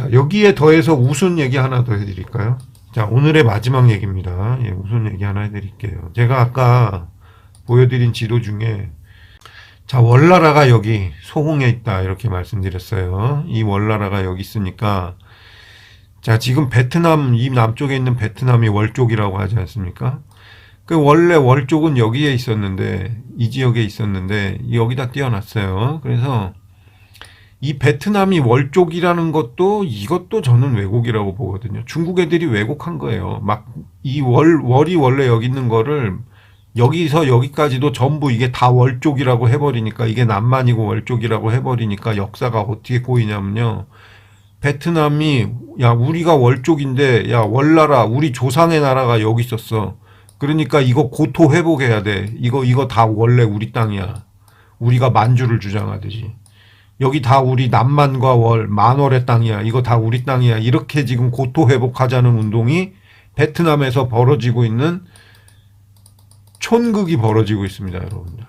자, 여기에 더해서 우순 얘기 하나 더 해드릴까요? 자, 오늘의 마지막 얘기입니다. 예, 우순 얘기 하나 해드릴게요. 제가 아까 보여드린 지도 중에 자, 월나라가 여기 소홍에 있다. 이렇게 말씀드렸어요. 이 월나라가 여기 있으니까 자, 지금 베트남, 이 남쪽에 있는 베트남이 월쪽이라고 하지 않습니까? 그 원래 월쪽은 여기에 있었는데, 이 지역에 있었는데, 여기다 띄어놨어요. 그래서 이 베트남이 월쪽이라는 것도 이것도 저는 왜곡이라고 보거든요. 중국 애들이 왜곡한 거예요. 막 이 월, 월이 원래 여기 있는 거를 여기서 여기까지도 전부 이게 다 월쪽이라고 해버리니까 이게 남만이고 월쪽이라고 해버리니까 역사가 어떻게 보이냐면요. 베트남이 야 우리가 월쪽인데 야 월나라 우리 조상의 나라가 여기 있었어. 그러니까 이거 고토 회복해야 돼. 이거 이거 다 원래 우리 땅이야. 우리가 만주를 주장하듯이. 여기 다 우리 남만과 월 만월의 땅이야. 이거 다 우리 땅이야. 이렇게 지금 고토 회복하자는 운동이 베트남에서 벌어지고 있는 촌극이 벌어지고 있습니다, 여러분들.